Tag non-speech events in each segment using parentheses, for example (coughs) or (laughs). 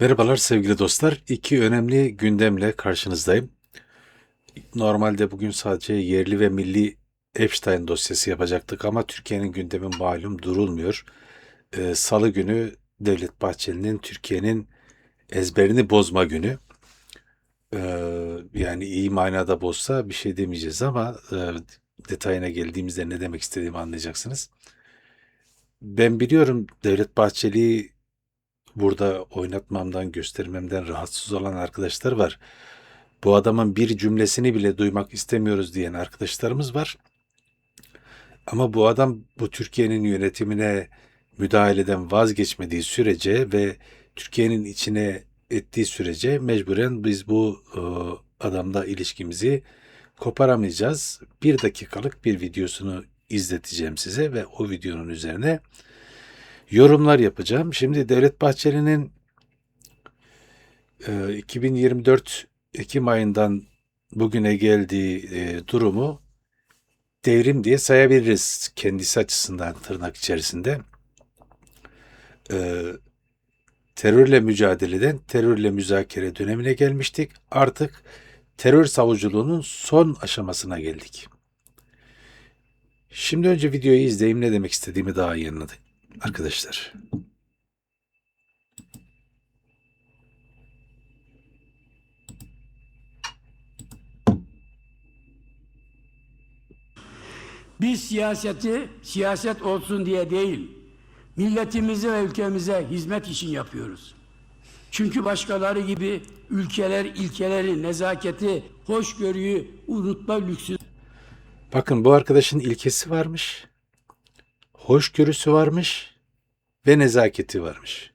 Merhabalar sevgili dostlar. İki önemli gündemle karşınızdayım. Normalde bugün sadece yerli ve milli Epstein dosyası yapacaktık ama Türkiye'nin gündemi malum durulmuyor. Ee, Salı günü Devlet Bahçeli'nin Türkiye'nin ezberini bozma günü. Ee, yani iyi manada bozsa bir şey demeyeceğiz ama e, detayına geldiğimizde ne demek istediğimi anlayacaksınız. Ben biliyorum Devlet Bahçeli'yi burada oynatmamdan, göstermemden rahatsız olan arkadaşlar var. Bu adamın bir cümlesini bile duymak istemiyoruz diyen arkadaşlarımız var. Ama bu adam bu Türkiye'nin yönetimine müdahaleden vazgeçmediği sürece ve Türkiye'nin içine ettiği sürece mecburen biz bu e, adamla ilişkimizi koparamayacağız. Bir dakikalık bir videosunu izleteceğim size ve o videonun üzerine yorumlar yapacağım. Şimdi Devlet Bahçeli'nin e, 2024 Ekim ayından bugüne geldiği e, durumu devrim diye sayabiliriz kendisi açısından tırnak içerisinde. E, terörle mücadeleden terörle müzakere dönemine gelmiştik. Artık terör savuculuğunun son aşamasına geldik. Şimdi önce videoyu izleyeyim ne demek istediğimi daha iyi anladı arkadaşlar. Biz siyaseti siyaset olsun diye değil, milletimize ve ülkemize hizmet için yapıyoruz. Çünkü başkaları gibi ülkeler ilkeleri, nezaketi, hoşgörüyü unutma lüksü Bakın bu arkadaşın ilkesi varmış, hoşgörüsü varmış ve nezaketi varmış.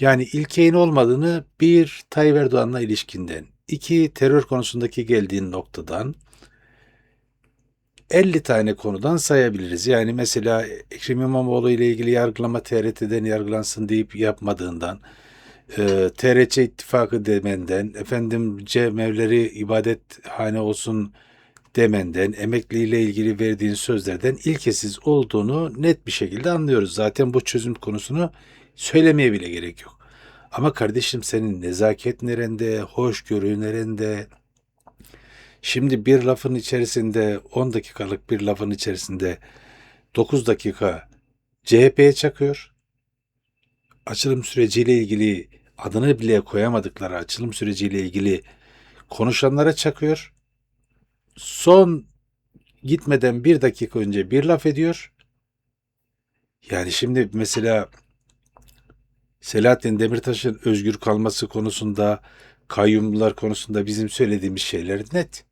Yani ilkeğin olmadığını bir Tayyip Erdoğan'la ilişkinden, iki terör konusundaki geldiğin noktadan 50 tane konudan sayabiliriz. Yani mesela Ekrem İmamoğlu ile ilgili yargılama TRT'den yargılansın deyip yapmadığından, e, TRC ittifakı demenden, efendim cemevleri ibadethane olsun demenden, emekliyle ilgili verdiğin sözlerden ilkesiz olduğunu net bir şekilde anlıyoruz. Zaten bu çözüm konusunu söylemeye bile gerek yok. Ama kardeşim senin nezaket nerede, hoşgörü nerede? Şimdi bir lafın içerisinde 10 dakikalık bir lafın içerisinde 9 dakika CHP'ye çakıyor. Açılım süreciyle ilgili adını bile koyamadıkları açılım süreciyle ilgili konuşanlara çakıyor son gitmeden bir dakika önce bir laf ediyor. Yani şimdi mesela Selahattin Demirtaş'ın özgür kalması konusunda, kayyumlar konusunda bizim söylediğimiz şeyler net.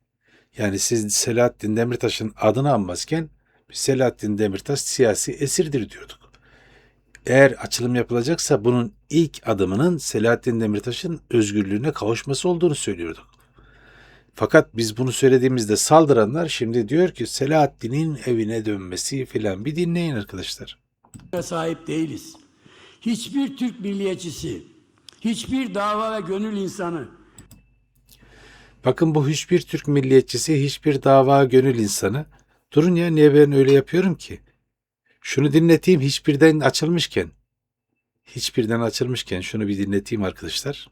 Yani siz Selahattin Demirtaş'ın adını anmazken Selahattin Demirtaş siyasi esirdir diyorduk. Eğer açılım yapılacaksa bunun ilk adımının Selahattin Demirtaş'ın özgürlüğüne kavuşması olduğunu söylüyorduk. Fakat biz bunu söylediğimizde saldıranlar şimdi diyor ki Selahaddin'in evine dönmesi filan. Bir dinleyin arkadaşlar. sahip değiliz. Hiçbir Türk milliyetçisi, hiçbir dava ve gönül insanı Bakın bu hiçbir Türk milliyetçisi, hiçbir dava gönül insanı. Durun ya niye ben öyle yapıyorum ki? Şunu dinleteyim hiçbirden açılmışken. Hiçbirden açılmışken şunu bir dinleteyim arkadaşlar.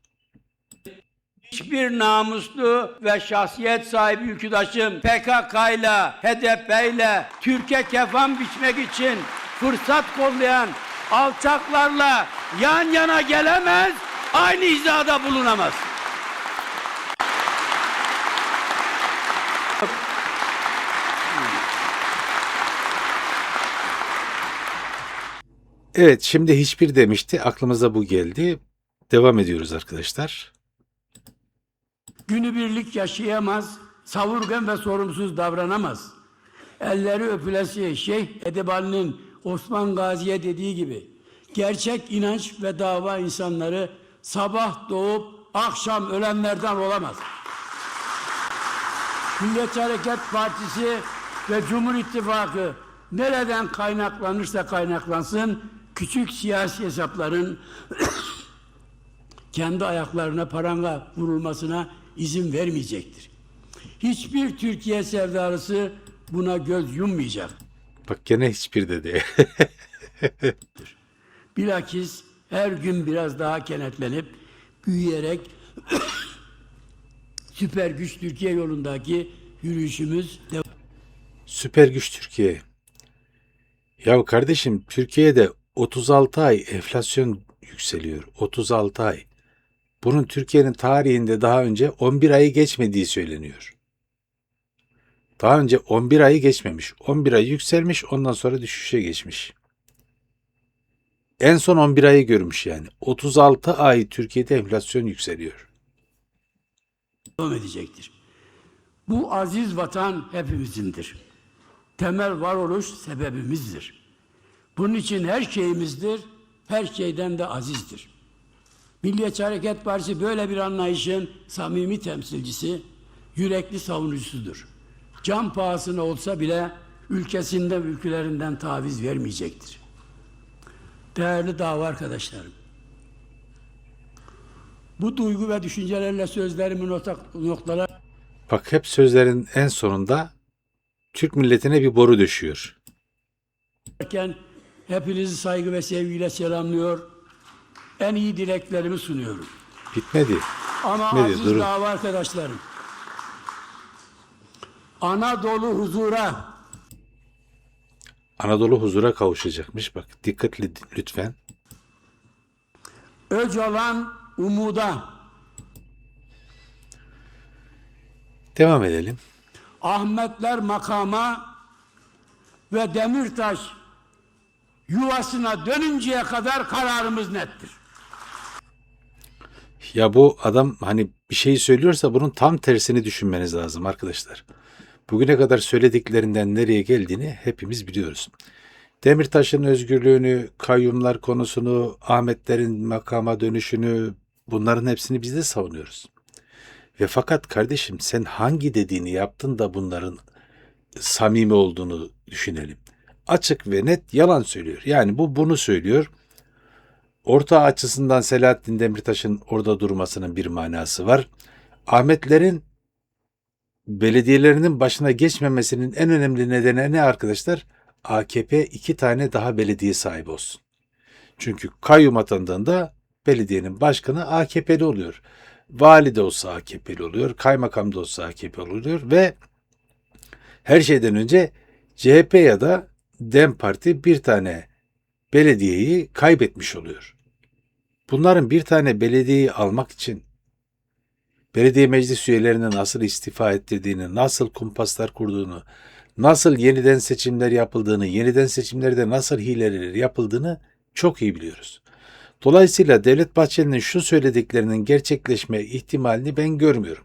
Hiçbir namuslu ve şahsiyet sahibi ülküdaşım PKK ile, HDP ile Türkiye kefan biçmek için fırsat kollayan alçaklarla yan yana gelemez, aynı hizada bulunamaz. Evet şimdi hiçbir demişti. Aklımıza bu geldi. Devam ediyoruz arkadaşlar. Günübirlik yaşayamaz, savurgan ve sorumsuz davranamaz. Elleri öpülesi Şeyh Edebali'nin Osman Gazi'ye dediği gibi gerçek inanç ve dava insanları sabah doğup akşam ölenlerden olamaz. Milliyetçi Hareket Partisi ve Cumhur İttifakı nereden kaynaklanırsa kaynaklansın küçük siyasi hesapların (coughs) kendi ayaklarına paranga vurulmasına izin vermeyecektir. Hiçbir Türkiye sevdalısı buna göz yummayacak. Bak gene hiçbir dedi. (laughs) Bilakis her gün biraz daha kenetlenip büyüyerek (coughs) süper güç Türkiye yolundaki yürüyüşümüz devam Süper güç Türkiye. Ya kardeşim Türkiye'de 36 ay enflasyon yükseliyor. 36 ay. Bunun Türkiye'nin tarihinde daha önce 11 ayı geçmediği söyleniyor. Daha önce 11 ayı geçmemiş. 11 ay yükselmiş ondan sonra düşüşe geçmiş. En son 11 ayı görmüş yani. 36 ay Türkiye'de enflasyon yükseliyor. devam edecektir. Bu aziz vatan hepimizindir. Temel varoluş sebebimizdir. Bunun için her şeyimizdir, her şeyden de azizdir. Milliyetçi Hareket Partisi böyle bir anlayışın samimi temsilcisi, yürekli savunucusudur. Can pahasına olsa bile ülkesinden, ülkelerinden taviz vermeyecektir. Değerli dava arkadaşlarım, bu duygu ve düşüncelerle sözlerimi nota, noktalar Bak hep sözlerin en sonunda Türk milletine bir boru düşüyor. Hepinizi saygı ve sevgiyle selamlıyor. En iyi dileklerimi sunuyorum. Bitmedi. Ama Bitmedi, aziz durun. dava arkadaşlarım. Anadolu huzura, Anadolu huzura kavuşacakmış. Bak dikkatli lütfen. Öcalan umuda, Devam edelim. Ahmetler makama ve Demirtaş yuvasına dönünceye kadar kararımız nettir. Ya bu adam hani bir şey söylüyorsa bunun tam tersini düşünmeniz lazım arkadaşlar. Bugüne kadar söylediklerinden nereye geldiğini hepimiz biliyoruz. Demirtaş'ın özgürlüğünü, kayyumlar konusunu, Ahmetlerin makama dönüşünü bunların hepsini biz de savunuyoruz. Ve fakat kardeşim sen hangi dediğini yaptın da bunların samimi olduğunu düşünelim. Açık ve net yalan söylüyor. Yani bu bunu söylüyor. Orta açısından Selahattin Demirtaş'ın orada durmasının bir manası var. Ahmetlerin belediyelerinin başına geçmemesinin en önemli nedeni ne arkadaşlar? AKP iki tane daha belediye sahibi olsun. Çünkü kayyum atandığında belediyenin başkanı AKP'li oluyor. Vali de olsa AKP'li oluyor, kaymakam da olsa AKP'li oluyor ve her şeyden önce CHP ya da DEM Parti bir tane belediyeyi kaybetmiş oluyor. Bunların bir tane belediyeyi almak için belediye meclis üyelerine nasıl istifa ettirdiğini, nasıl kumpaslar kurduğunu, nasıl yeniden seçimler yapıldığını, yeniden seçimlerde nasıl hileler yapıldığını çok iyi biliyoruz. Dolayısıyla Devlet Bahçeli'nin şu söylediklerinin gerçekleşme ihtimalini ben görmüyorum.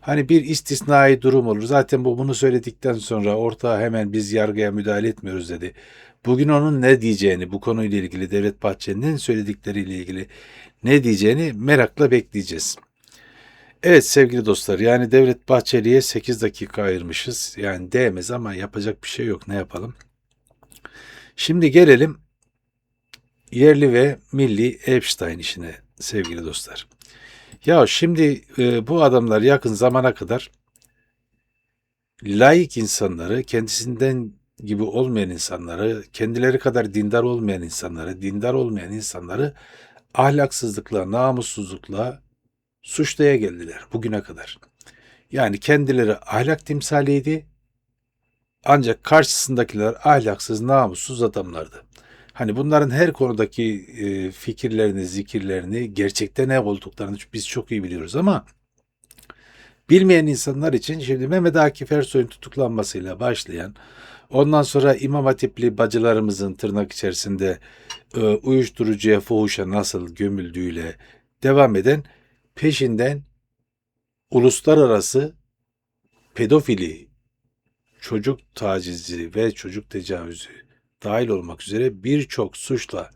Hani bir istisnai durum olur. Zaten bu bunu söyledikten sonra ortağa hemen biz yargıya müdahale etmiyoruz dedi. Bugün onun ne diyeceğini, bu konuyla ilgili Devlet Bahçeli'nin söyledikleriyle ilgili ne diyeceğini merakla bekleyeceğiz. Evet sevgili dostlar yani Devlet Bahçeli'ye 8 dakika ayırmışız. Yani değmez ama yapacak bir şey yok ne yapalım. Şimdi gelelim yerli ve milli Epstein işine sevgili dostlar. Ya şimdi e, bu adamlar yakın zamana kadar laik insanları, kendisinden gibi olmayan insanları, kendileri kadar dindar olmayan insanları, dindar olmayan insanları ahlaksızlıkla, namussuzlukla suçlaya geldiler bugüne kadar. Yani kendileri ahlak timsaliydi ancak karşısındakiler ahlaksız, namussuz adamlardı. Hani bunların her konudaki e, fikirlerini, zikirlerini, gerçekte ne olduklarını biz çok iyi biliyoruz ama bilmeyen insanlar için şimdi Mehmet Akif Ersoy'un tutuklanmasıyla başlayan, ondan sonra İmam Hatipli bacılarımızın tırnak içerisinde e, uyuşturucuya, fuhuşa nasıl gömüldüğüyle devam eden peşinden uluslararası pedofili, çocuk tacizi ve çocuk tecavüzü dahil olmak üzere birçok suçla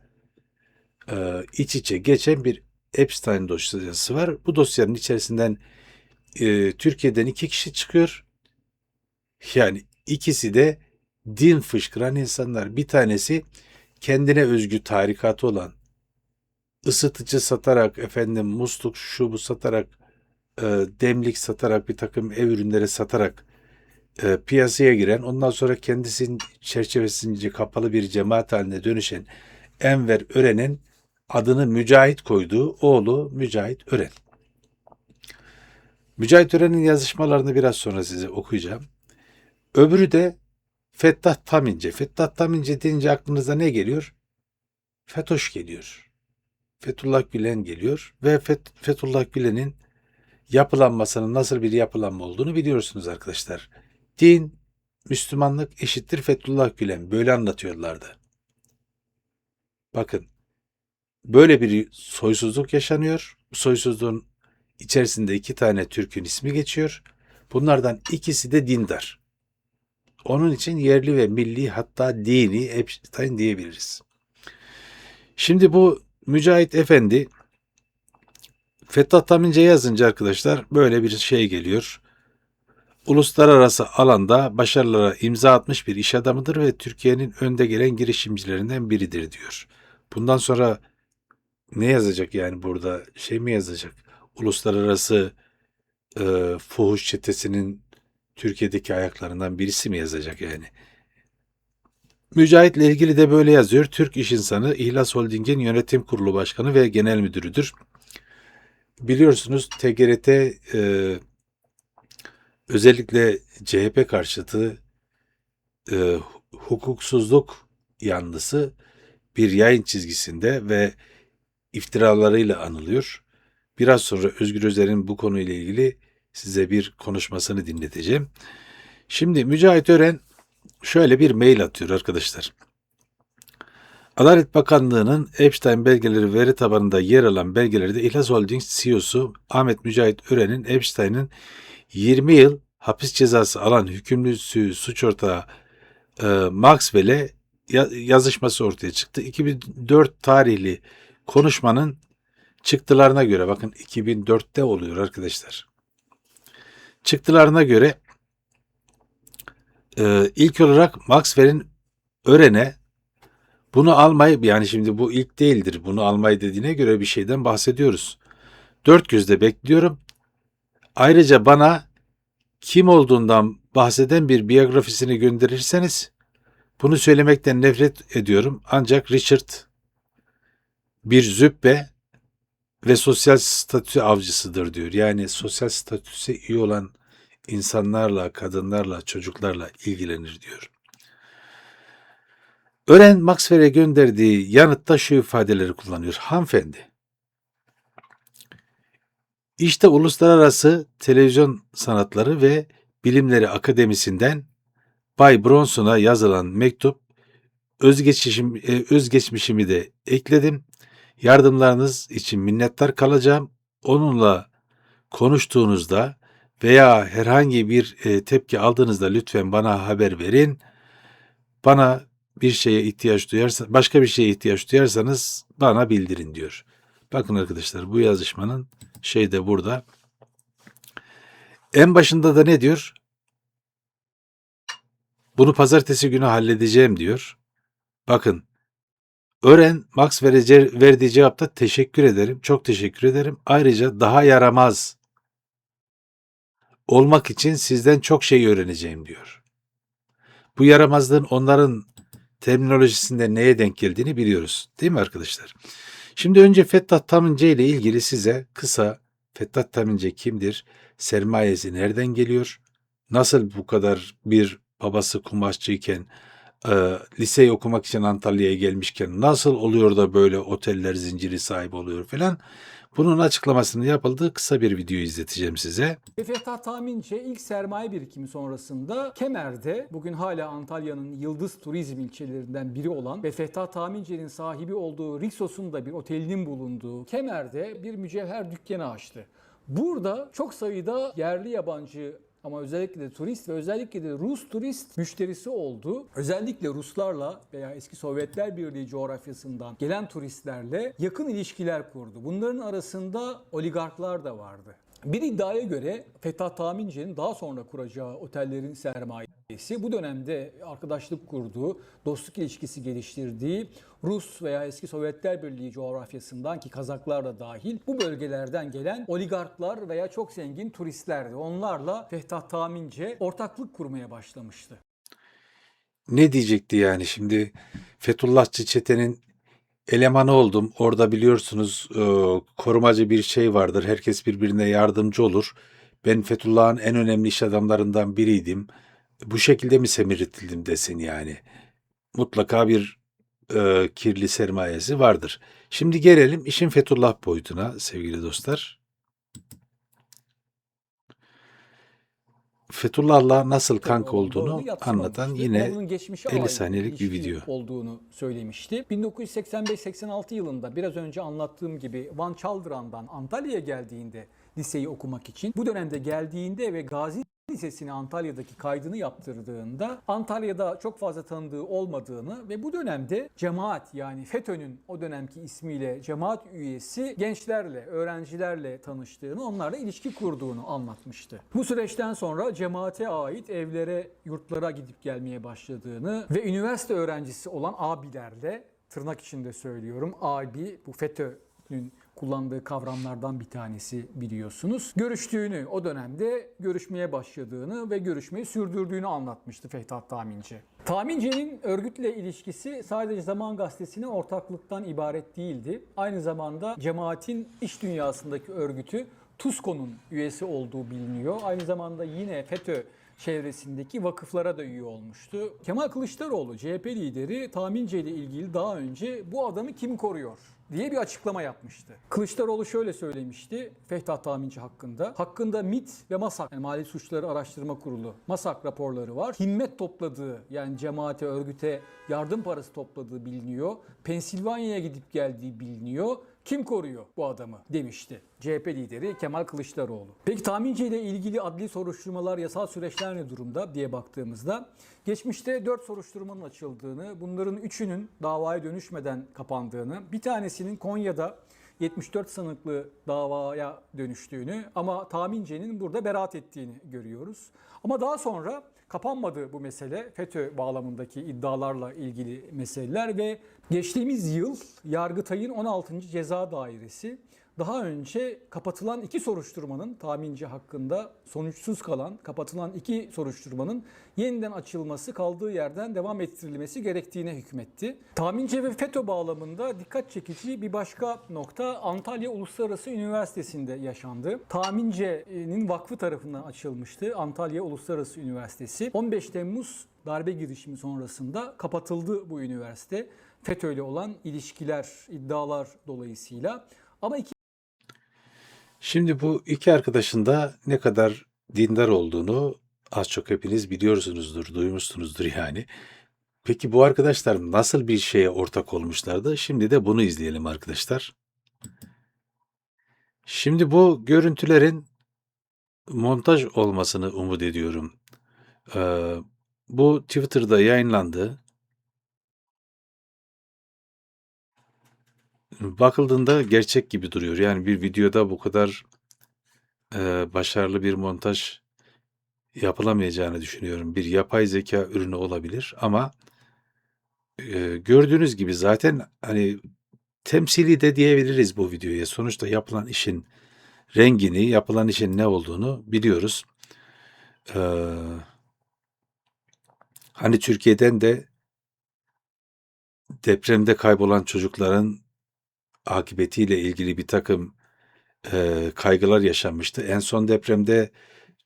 e, iç içe geçen bir Epstein dosyası var. Bu dosyanın içerisinden e, Türkiye'den iki kişi çıkıyor. Yani ikisi de din fışkıran insanlar. Bir tanesi kendine özgü tarikatı olan ısıtıcı satarak efendim musluk şu bu satarak e, demlik satarak bir takım ev ürünleri satarak e, piyasaya giren ondan sonra kendisinin çerçevesince kapalı bir cemaat haline dönüşen Enver Ören'in adını Mücahit koyduğu oğlu Mücahit Ören. Mücahit Ören'in yazışmalarını biraz sonra size okuyacağım. Öbürü de Fettah Tamince. Fettah Tamince deyince aklınıza ne geliyor? FETÖ'ş geliyor. Fethullah Gülen geliyor ve Fet- Fethullah Gülen'in yapılanmasının nasıl bir yapılanma olduğunu biliyorsunuz arkadaşlar. Din, Müslümanlık eşittir Fethullah Gülen. Böyle anlatıyorlardı. Bakın, böyle bir soysuzluk yaşanıyor. Bu soysuzluğun içerisinde iki tane Türk'ün ismi geçiyor. Bunlardan ikisi de dindar. Onun için yerli ve milli hatta dini Epstein diyebiliriz. Şimdi bu Mücahit Efendi Fettah Tamince yazınca arkadaşlar böyle bir şey geliyor. Uluslararası alanda başarılara imza atmış bir iş adamıdır ve Türkiye'nin önde gelen girişimcilerinden biridir diyor. Bundan sonra ne yazacak yani burada şey mi yazacak? Uluslararası e, fuhuş çetesinin Türkiye'deki ayaklarından birisi mi yazacak yani? Mücahit'le ilgili de böyle yazıyor. Türk iş insanı İhlas Holding'in yönetim kurulu başkanı ve genel müdürüdür. Biliyorsunuz TGRT e, özellikle CHP karşıtı e, hukuksuzluk yanlısı bir yayın çizgisinde ve iftiralarıyla anılıyor. Biraz sonra Özgür Özel'in bu konuyla ilgili size bir konuşmasını dinleteceğim. Şimdi Mücahit Ören şöyle bir mail atıyor arkadaşlar. Adalet Bakanlığı'nın Epstein belgeleri veri tabanında yer alan belgelerde İhlas Holding CEO'su Ahmet Mücahit Ören'in Epstein'in 20 yıl hapis cezası alan hükümlüsü suç ortağı e, Maxwell'e ya- yazışması ortaya çıktı. 2004 tarihli konuşmanın çıktılarına göre bakın 2004'te oluyor arkadaşlar. Çıktılarına göre e, ilk olarak Maxwell'in Ören'e bunu almayı yani şimdi bu ilk değildir. Bunu almayı dediğine göre bir şeyden bahsediyoruz. Dört gözle bekliyorum. Ayrıca bana kim olduğundan bahseden bir biyografisini gönderirseniz bunu söylemekten nefret ediyorum. Ancak Richard bir züppe ve sosyal statü avcısıdır diyor. Yani sosyal statüsü iyi olan insanlarla, kadınlarla, çocuklarla ilgilenir diyor. Ören Maxwell'e gönderdiği yanıtta şu ifadeleri kullanıyor. Hanımefendi, işte Uluslararası Televizyon Sanatları ve Bilimleri Akademisi'nden Bay Bronson'a yazılan mektup özgeçmişim, e, özgeçmişimi de ekledim. Yardımlarınız için minnettar kalacağım. Onunla konuştuğunuzda veya herhangi bir e, tepki aldığınızda lütfen bana haber verin. Bana bir şeye ihtiyaç duyarsa, başka bir şeye ihtiyaç duyarsanız bana bildirin diyor. Bakın arkadaşlar bu yazışmanın şey de burada. En başında da ne diyor? Bunu pazartesi günü halledeceğim diyor. Bakın Ören Max verece- verdiği cevapta teşekkür ederim. Çok teşekkür ederim. Ayrıca daha yaramaz olmak için sizden çok şey öğreneceğim diyor. Bu yaramazlığın onların terminolojisinde neye denk geldiğini biliyoruz. Değil mi arkadaşlar? Şimdi önce Fettah Tamince ile ilgili size kısa Fettah Tamince kimdir? Sermayesi nereden geliyor? Nasıl bu kadar bir babası kumaşçıyken e, liseyi okumak için Antalya'ya gelmişken nasıl oluyor da böyle oteller zinciri sahibi oluyor falan. Bunun açıklamasını yapıldığı kısa bir video izleteceğim size. Ve Fettah Tahmince ilk sermaye birikimi sonrasında Kemer'de bugün hala Antalya'nın yıldız turizm ilçelerinden biri olan ve Fettah Tahmince'nin sahibi olduğu Rixos'un da bir otelinin bulunduğu Kemer'de bir mücevher dükkanı açtı. Burada çok sayıda yerli yabancı ama özellikle de turist ve özellikle de Rus turist müşterisi oldu. Özellikle Ruslarla veya eski Sovyetler Birliği coğrafyasından gelen turistlerle yakın ilişkiler kurdu. Bunların arasında oligarklar da vardı. Bir iddiaya göre Fettah Tamince'nin daha sonra kuracağı otellerin sermayesi bu dönemde arkadaşlık kurduğu, dostluk ilişkisi geliştirdiği Rus veya eski Sovyetler Birliği coğrafyasından ki Kazaklar da dahil bu bölgelerden gelen oligarklar veya çok zengin turistlerdi. Onlarla Fettah Tamince ortaklık kurmaya başlamıştı. Ne diyecekti yani şimdi Fethullahçı çetenin elemanı oldum. Orada biliyorsunuz e, korumacı bir şey vardır. Herkes birbirine yardımcı olur. Ben Fethullah'ın en önemli iş adamlarından biriydim. Bu şekilde mi semiriltildim desin yani. Mutlaka bir e, kirli sermayesi vardır. Şimdi gelelim işin Fethullah boyutuna sevgili dostlar. Fethullah'la nasıl kanka olduğunu anlatan yine Ama bunun geçmişe 50 ait saniyelik bir video. olduğunu söylemişti. 1985-86 yılında biraz önce anlattığım gibi Van Çaldıran'dan Antalya'ya geldiğinde liseyi okumak için bu dönemde geldiğinde ve Gazi Lisesi'ne Antalya'daki kaydını yaptırdığında Antalya'da çok fazla tanıdığı olmadığını ve bu dönemde cemaat yani FETÖ'nün o dönemki ismiyle cemaat üyesi gençlerle, öğrencilerle tanıştığını, onlarla ilişki kurduğunu anlatmıştı. Bu süreçten sonra cemaate ait evlere, yurtlara gidip gelmeye başladığını ve üniversite öğrencisi olan abilerle tırnak içinde söylüyorum abi bu FETÖ'nün kullandığı kavramlardan bir tanesi biliyorsunuz. Görüştüğünü, o dönemde görüşmeye başladığını ve görüşmeyi sürdürdüğünü anlatmıştı Fehtat Taminci. Tamince'nin örgütle ilişkisi sadece Zaman Gazetesi'ne ortaklıktan ibaret değildi. Aynı zamanda cemaatin iş dünyasındaki örgütü TUSKO'nun üyesi olduğu biliniyor. Aynı zamanda yine FETÖ çevresindeki vakıflara da üye olmuştu. Kemal Kılıçdaroğlu CHP lideri Tamince ile ilgili daha önce bu adamı kim koruyor diye bir açıklama yapmıştı. Kılıçdaroğlu şöyle söylemişti Fehtat Taminci hakkında. Hakkında MIT ve MASAK yani Mali Suçları Araştırma Kurulu MASAK raporları var. Himmet topladığı yani cemaate, örgüte yardım parası topladığı biliniyor. Pensilvanya'ya gidip geldiği biliniyor. Kim koruyor bu adamı demişti CHP lideri Kemal Kılıçdaroğlu. Peki Taminci ile ilgili adli soruşturmalar, yasal süreçler ne durumda diye baktığımızda geçmişte 4 soruşturmanın açıldığını, bunların 3'ünün davaya dönüşmeden kapandığını, bir tanesinin Konya'da 74 sanıklı davaya dönüştüğünü ama Tamince'nin burada beraat ettiğini görüyoruz. Ama daha sonra kapanmadı bu mesele. FETÖ bağlamındaki iddialarla ilgili meseleler ve geçtiğimiz yıl Yargıtay'ın 16. Ceza Dairesi daha önce kapatılan iki soruşturmanın tahminci hakkında sonuçsuz kalan kapatılan iki soruşturmanın yeniden açılması kaldığı yerden devam ettirilmesi gerektiğine hükmetti. Tahmince ve FETÖ bağlamında dikkat çekici bir başka nokta Antalya Uluslararası Üniversitesi'nde yaşandı. Tahmince'nin vakfı tarafından açılmıştı Antalya Uluslararası Üniversitesi. 15 Temmuz darbe girişimi sonrasında kapatıldı bu üniversite. FETÖ ile olan ilişkiler, iddialar dolayısıyla. Ama iki Şimdi bu iki arkadaşın da ne kadar dindar olduğunu az çok hepiniz biliyorsunuzdur, duymuşsunuzdur yani. Peki bu arkadaşlar nasıl bir şeye ortak olmuşlardı? Şimdi de bunu izleyelim arkadaşlar. Şimdi bu görüntülerin montaj olmasını umut ediyorum. Ee, bu Twitter'da yayınlandı. Bakıldığında gerçek gibi duruyor. Yani bir videoda bu kadar e, başarılı bir montaj yapılamayacağını düşünüyorum. Bir yapay zeka ürünü olabilir ama e, gördüğünüz gibi zaten hani temsili de diyebiliriz bu videoya. Sonuçta yapılan işin rengini, yapılan işin ne olduğunu biliyoruz. Ee, hani Türkiye'den de depremde kaybolan çocukların akıbetiyle ilgili bir takım e, kaygılar yaşanmıştı. En son depremde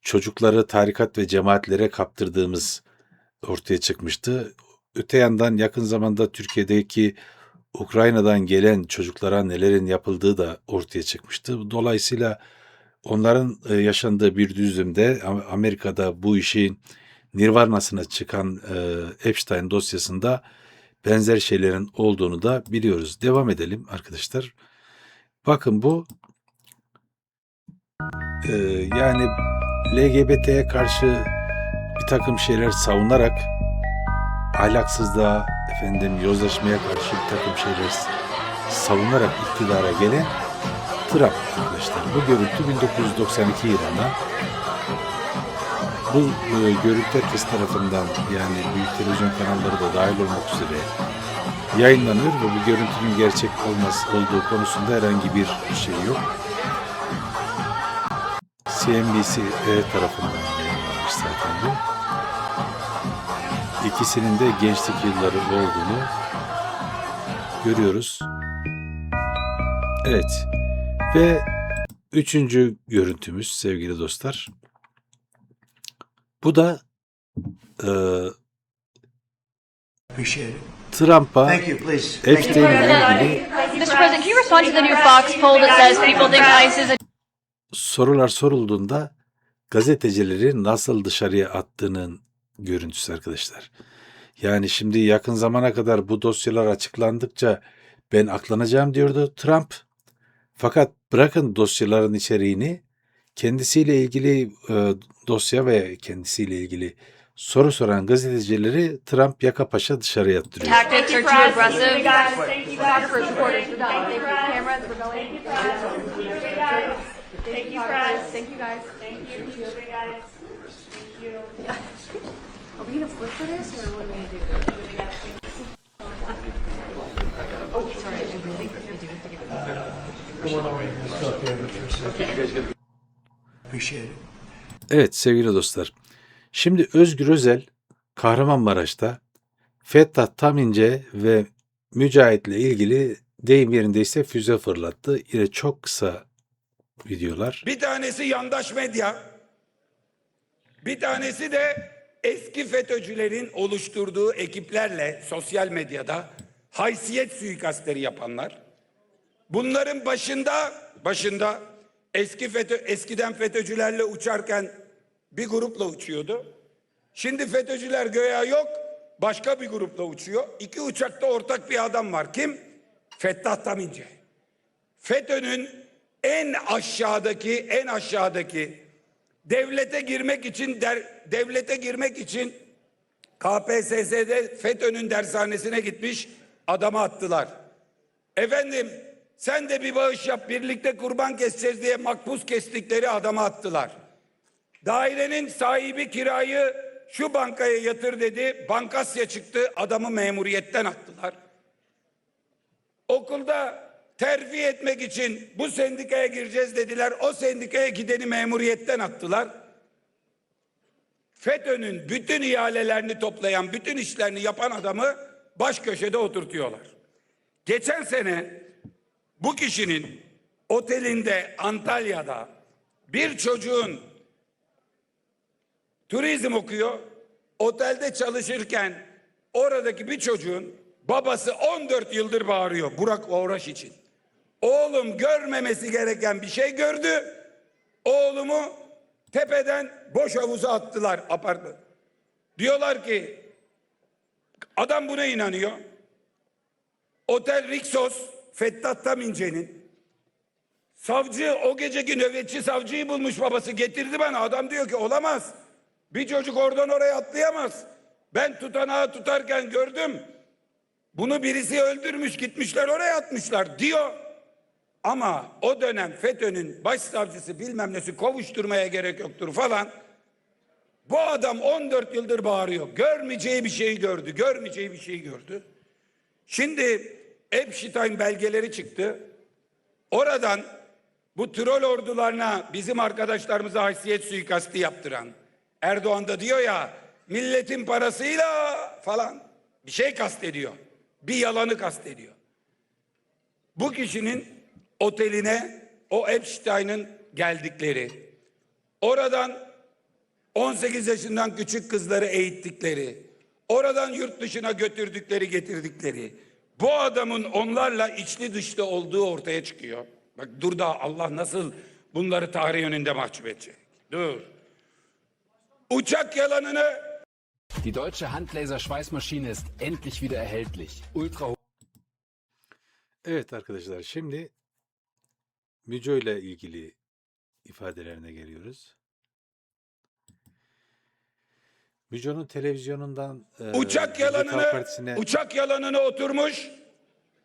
çocukları tarikat ve cemaatlere kaptırdığımız ortaya çıkmıştı. Öte yandan yakın zamanda Türkiye'deki Ukrayna'dan gelen çocuklara nelerin yapıldığı da ortaya çıkmıştı. Dolayısıyla onların e, yaşandığı bir düzlemde Am- Amerika'da bu işin nirvanasına çıkan e, Epstein dosyasında benzer şeylerin olduğunu da biliyoruz. Devam edelim arkadaşlar. Bakın bu e, yani LGBT'ye karşı bir takım şeyler savunarak ahlaksızlığa, efendim yozlaşmaya karşı bir takım şeyler savunarak iktidara gelen Trump arkadaşlar. Bu görüntü 1992 yılında bu e, görüntü herkes tarafından yani büyük televizyon kanalları da dahil olmak üzere yayınlanıyor ve bu görüntünün gerçek olması olduğu konusunda herhangi bir şey yok. CNBC tarafından yayınlanmış zaten bu. İkisinin de gençlik yılları olduğunu görüyoruz. Evet. Ve üçüncü görüntümüz sevgili dostlar. Bu da e. Trump'a. Epstein'le ilgili Mr. President, can you respond to the new Fox poll that says people think ICE is a sorular sorulduğunda gazetecileri nasıl dışarıya attığının görüntüsü arkadaşlar. Yani şimdi yakın zamana kadar bu dosyalar açıklandıkça ben aklanacağım diyordu Trump. Fakat bırakın dosyaların içeriğini kendisiyle ilgili e, dosya ve kendisiyle ilgili soru soran gazetecileri Trump yaka paşa dışarı attırıyor. tactics are too aggressive? Photographers, reporters, we're done. Thank you. Cameras, Evet sevgili dostlar. Şimdi Özgür Özel Kahramanmaraş'ta Fettah Tamince ve Mücahit'le ilgili deyim yerindeyse füze fırlattı. Yine çok kısa videolar. Bir tanesi yandaş medya. Bir tanesi de eski FETÖ'cülerin oluşturduğu ekiplerle sosyal medyada haysiyet suikastleri yapanlar. Bunların başında başında eski FETÖ eskiden FETÖ'cülerle uçarken bir grupla uçuyordu. Şimdi FETÖ'cüler göya yok, başka bir grupla uçuyor. İki uçakta ortak bir adam var. Kim? Fettah Tamince. FETÖ'nün en aşağıdaki en aşağıdaki devlete girmek için der, devlete girmek için KPSS'de FETÖ'nün dershanesine gitmiş adamı attılar. Efendim sen de bir bağış yap birlikte kurban keseceğiz diye makbuz kestikleri adamı attılar. Dairenin sahibi kirayı şu bankaya yatır dedi. Bankasya çıktı adamı memuriyetten attılar. Okulda terfi etmek için bu sendikaya gireceğiz dediler. O sendikaya gideni memuriyetten attılar. FETÖ'nün bütün ihalelerini toplayan, bütün işlerini yapan adamı baş köşede oturtuyorlar. Geçen sene bu kişinin otelinde Antalya'da bir çocuğun turizm okuyor. Otelde çalışırken oradaki bir çocuğun babası 14 yıldır bağırıyor Burak Uğraş için. Oğlum görmemesi gereken bir şey gördü. Oğlumu tepeden boş havuza attılar apartman. Diyorlar ki adam buna inanıyor. Otel Rixos Fettah Tamince'nin Savcı o geceki nöbetçi savcıyı bulmuş babası getirdi bana. Adam diyor ki olamaz. Bir çocuk oradan oraya atlayamaz. Ben tutanağı tutarken gördüm. Bunu birisi öldürmüş gitmişler oraya atmışlar diyor. Ama o dönem FETÖ'nün başsavcısı bilmem nesi kovuşturmaya gerek yoktur falan. Bu adam 14 yıldır bağırıyor. Görmeyeceği bir şeyi gördü. Görmeyeceği bir şeyi gördü. Şimdi Epstein belgeleri çıktı. Oradan bu troll ordularına bizim arkadaşlarımıza haysiyet suikasti yaptıran Erdoğan da diyor ya milletin parasıyla falan bir şey kastediyor. Bir yalanı kastediyor. Bu kişinin oteline o Epstein'ın geldikleri, oradan 18 yaşından küçük kızları eğittikleri, oradan yurt dışına götürdükleri getirdikleri, bu adamın onlarla içli dışlı olduğu ortaya çıkıyor. Bak dur da Allah nasıl bunları tarih önünde mahcup edecek. Dur. Uçak yalanını Die deutsche Handlaser-Schweißmaschine ist endlich wieder erhältlich. Ultra Evet arkadaşlar şimdi Müco ile ilgili ifadelerine geliyoruz. Müco'nun televizyonundan e, uçak yalanını Partisi'ne uçak yalanını oturmuş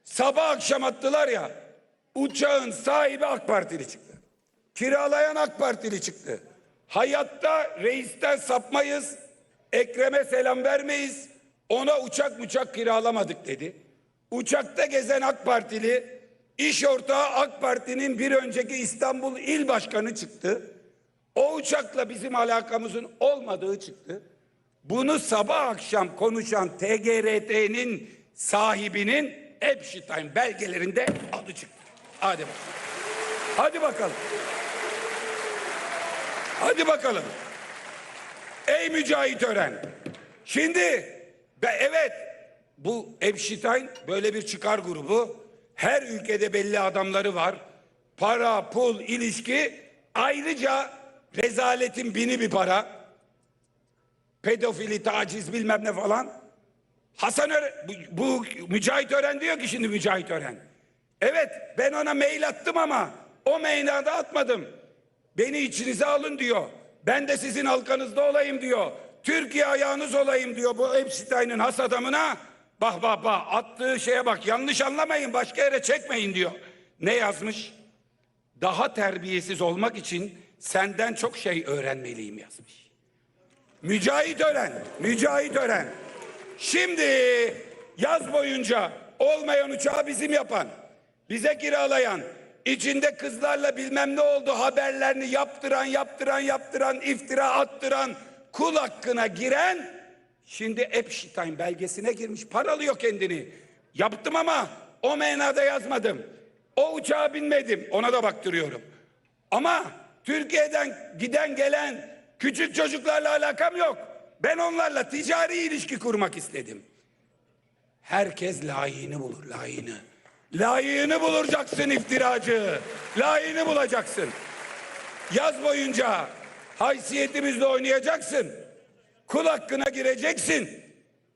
sabah akşam attılar ya uçağın sahibi AK Partili çıktı. Kiralayan AK Partili çıktı. Hayatta reisten sapmayız. Ekrem'e selam vermeyiz. Ona uçak uçak kiralamadık dedi. Uçakta gezen AK Partili iş ortağı AK Parti'nin bir önceki İstanbul İl Başkanı çıktı. O uçakla bizim alakamızın olmadığı çıktı. Bunu sabah akşam konuşan TGRT'nin sahibinin Epstein belgelerinde adı çıktı. Hadi bakalım. Hadi bakalım. Hadi bakalım. Ey Mücahit Ören. Şimdi evet bu Epstein böyle bir çıkar grubu. Her ülkede belli adamları var. Para, pul, ilişki. Ayrıca rezaletin bini bir para. Pedofili, taciz bilmem ne falan. Hasan Ören, bu, bu Mücahit Ören diyor ki şimdi Mücahit Ören. Evet ben ona mail attım ama o meynada atmadım. Beni içinize alın diyor. Ben de sizin halkanızda olayım diyor. Türkiye ayağınız olayım diyor bu Epstein'in has adamına. Bak bak bak attığı şeye bak yanlış anlamayın başka yere çekmeyin diyor. Ne yazmış? Daha terbiyesiz olmak için senden çok şey öğrenmeliyim yazmış. Mücahit Ören, Mücahit Ören. Şimdi yaz boyunca olmayan uçağı bizim yapan, bize kiralayan, içinde kızlarla bilmem ne oldu haberlerini yaptıran, yaptıran, yaptıran, iftira attıran, kul hakkına giren, şimdi Epstein belgesine girmiş, paralıyor kendini. Yaptım ama o menada yazmadım. O uçağa binmedim, ona da baktırıyorum. Ama Türkiye'den giden gelen küçük çocuklarla alakam yok. Ben onlarla ticari ilişki kurmak istedim. Herkes layığını bulur, layığını. Layığını bulacaksın iftiracı. Layığını bulacaksın. Yaz boyunca haysiyetimizle oynayacaksın. Kul hakkına gireceksin.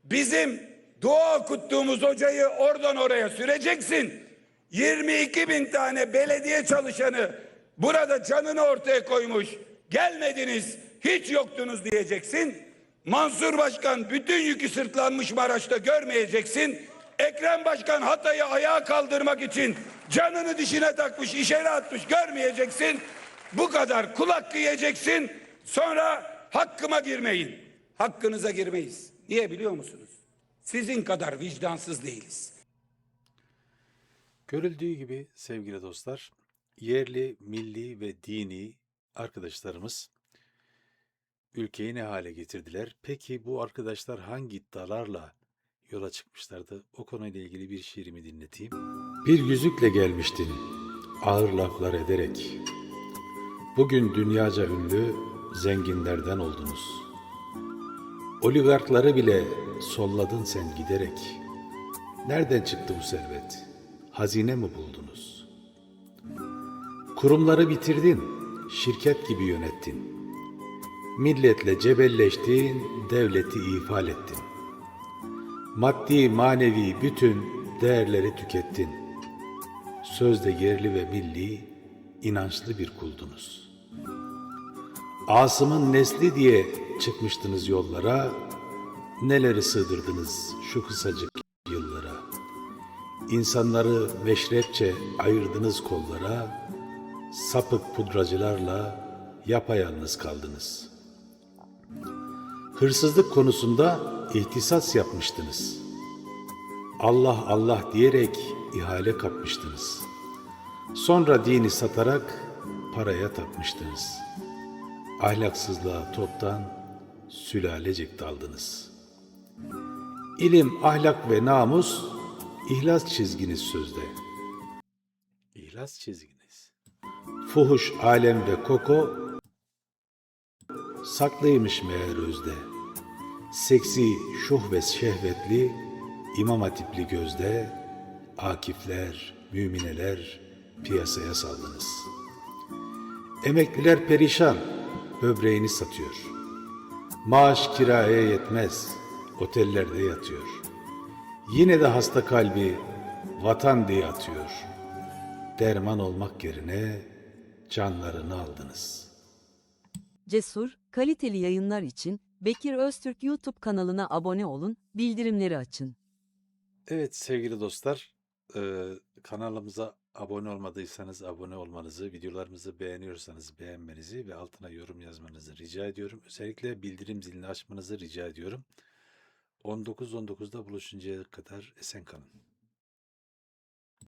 Bizim dua okuttuğumuz hocayı oradan oraya süreceksin. 22 bin tane belediye çalışanı burada canını ortaya koymuş. Gelmediniz, hiç yoktunuz diyeceksin. Mansur Başkan bütün yükü sırtlanmış Maraş'ta görmeyeceksin. Ekrem Başkan Hatay'ı ayağa kaldırmak için canını dişine takmış, işeri atmış görmeyeceksin. Bu kadar kul hakkı yiyeceksin. Sonra hakkıma girmeyin. Hakkınıza girmeyiz. Niye biliyor musunuz? Sizin kadar vicdansız değiliz. Görüldüğü gibi sevgili dostlar, yerli, milli ve dini arkadaşlarımız ülkeyi ne hale getirdiler? Peki bu arkadaşlar hangi iddialarla yola çıkmışlardı? O konuyla ilgili bir şiirimi dinleteyim. Bir yüzükle gelmiştin, ağır laflar ederek. Bugün dünyaca ünlü zenginlerden oldunuz. Oligarkları bile solladın sen giderek. Nereden çıktı bu servet? Hazine mi buldunuz? Kurumları bitirdin, şirket gibi yönettin. Milletle cebelleştin, devleti ifade ettin. Maddi, manevi bütün değerleri tükettin. Sözde yerli ve milli, inançlı bir kuldunuz. Asım'ın nesli diye çıkmıştınız yollara, neleri sığdırdınız şu kısacık yıllara. İnsanları meşrepçe ayırdınız kollara, sapık pudracılarla yapayalnız kaldınız. Hırsızlık konusunda ihtisas yapmıştınız. Allah Allah diyerek ihale kapmıştınız. Sonra dini satarak paraya tapmıştınız. Ahlaksızlığa toptan sülalecek daldınız. İlim, ahlak ve namus ihlas çizginiz sözde. İhlas çizginiz. Fuhuş, alem ve koko saklıymış meğer özde. Seksi, şuh ve şehvetli, imam hatipli gözde, akifler, mümineler piyasaya saldınız. Emekliler perişan, böbreğini satıyor. Maaş kiraya yetmez, otellerde yatıyor. Yine de hasta kalbi vatan diye atıyor. Derman olmak yerine canlarını aldınız. Cesur, kaliteli yayınlar için Bekir Öztürk YouTube kanalına abone olun, bildirimleri açın. Evet sevgili dostlar, e, kanalımıza abone olmadıysanız abone olmanızı, videolarımızı beğeniyorsanız beğenmenizi ve altına yorum yazmanızı rica ediyorum. Özellikle bildirim zilini açmanızı rica ediyorum. 19.19'da buluşuncaya kadar esen kalın.